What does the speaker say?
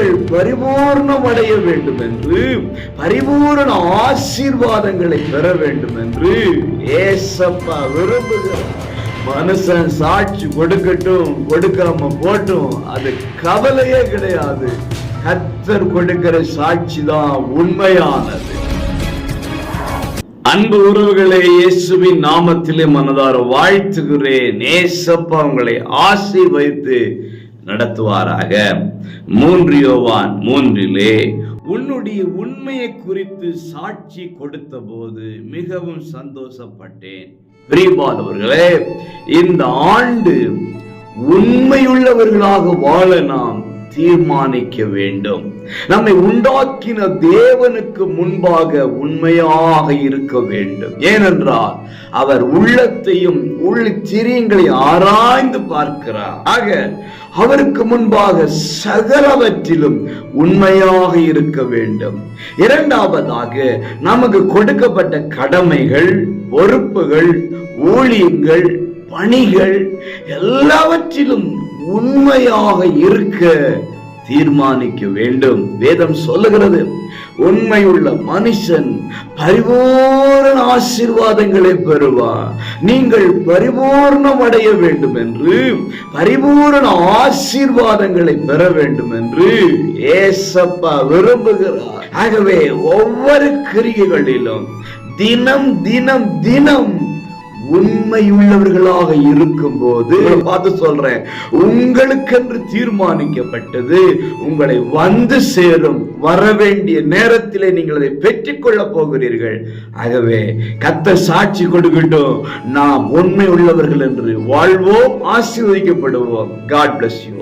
நீங்கள் பரிபூர்ணம் அடைய வேண்டும் என்று பரிபூர்ண ஆசீர்வாதங்களை பெற வேண்டும் என்று ஏசப்பா விரும்புகிறார். மனுஷன் சாட்சி கொடுக்கட்டும் கொடுக்காம போட்டும் அது கவலையே கிடையாது. கத்தர் கொடுக்கிற சாட்சி தான் உண்மையானது. அன்பு உறவுகளை இயேசுவின் நாமத்திலே மனதார வாழ்த்துகிறேன். நேசப்பா உங்களை ஆசை வைத்து நடத்துவாராக. மூன்று யோவான் மூன்றிலே உன்னுடைய உண்மையை குறித்து சாட்சி கொடுத்த போது மிகவும் சந்தோஷப்பட்டேன். பிரியமானவர்களே இந்த ஆண்டு உண்மையுள்ளவர்களாக வாழ நாம் தீர்மானிக்க வேண்டும். நம்மை உண்டாக்கின தேவனுக்கு முன்பாக உண்மையாக இருக்க வேண்டும். ஏனென்றால் அவர் உள்ளத்தையும் உள்ள திரியங்களை ஆராய்ந்து பார்க்கிறார். ஆக அவருக்கு முன்பாக சகலவற்றிலும் உண்மையாக இருக்க வேண்டும். இரண்டாவதாக நமக்கு கொடுக்கப்பட்ட கடமைகள் பொறுப்புகள் ஊழியங்கள் பணிகள் எல்லாவற்றிலும் உண்மையாக இருக்க தீர்மானிக்க வேண்டும். வேதம் சொல்லுகிறது உண்மையுள்ள மனுஷன் பரிபூர்ண ஆசீர்வாதங்களை பெறுவார். நீங்கள் பரிபூர்ணம் அடைய வேண்டும் என்று பரிபூர்ண ஆசீர்வாதங்களை பெற வேண்டும் என்று ஏசப்பா விரும்புகிறார். ஆகவே ஒவ்வொரு கிரியைகளிலும் தினம் தினம் தினம் உண்மையுள்ளவர்களாக இருக்கும்போது பார்த்து சொல்றேன். உங்களுக்கென்று தீர்மானிக்கப்பட்டது உங்களை வந்து சேரும் வர வேண்டிய நேரத்திலே நீங்கள் அதை பெற்றுக்கொள்ள போகிறீர்கள். ஆகவே கத்த சாட்சி கொடுக்கட்டும். நாம் உண்மை உள்ளவர்கள் என்று வாழ்வோம் ஆசீர்வதிக்கப்படுவோம். God bless you